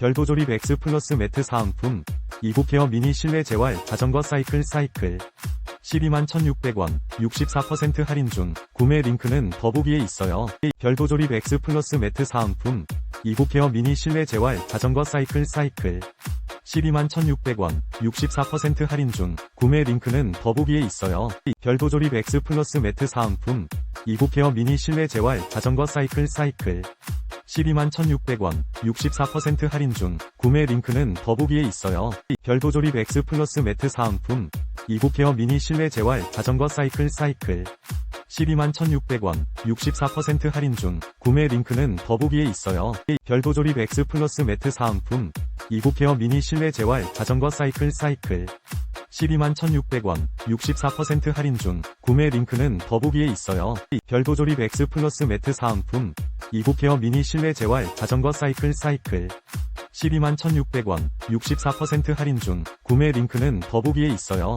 별도 조립 X 플러스 매트 사은품, 이국케어 미니 실내 재활 자전거 사이클 사이클 12만 1,600원, 64% 할인 중, 구매 링크는 더보기에 있어요. 별도 조립 X 플러스 매트 사은품, 이국케어 미니 실내 재활 자전거 사이클 사이클 12만 1,600원, 64% 할인 중, 구매 링크는 더보기에 있어요. 별도 조립 X 플러스 매트 사은품, 이국케어 미니 실내 재활 자전거 사이클 사이클 12만 1,600원, 64% 할인 중, 구매 링크는 더보기에 있어요. 별도 조립 X 플러스 매트 사은품, 이국케어 미니 실내 재활 자전거 사이클 사이클 12만 1,600원, 64% 할인 중, 구매 링크는 더보기에 있어요. 별도 조립 X 플러스 매트 사은품, 이국케어 미니 실내 재활 자전거 사이클 사이클 12만 1,600원, 64% 할인 중, 구매 링크는 더보기에 있어요. 별도 조립 X 플러스 매트 사은품, 이국케어 미니 실내 재활 자전거 사이클 사이클 12만 1,600원, 64% 할인 중, 구매 링크는 더보기에 있어요.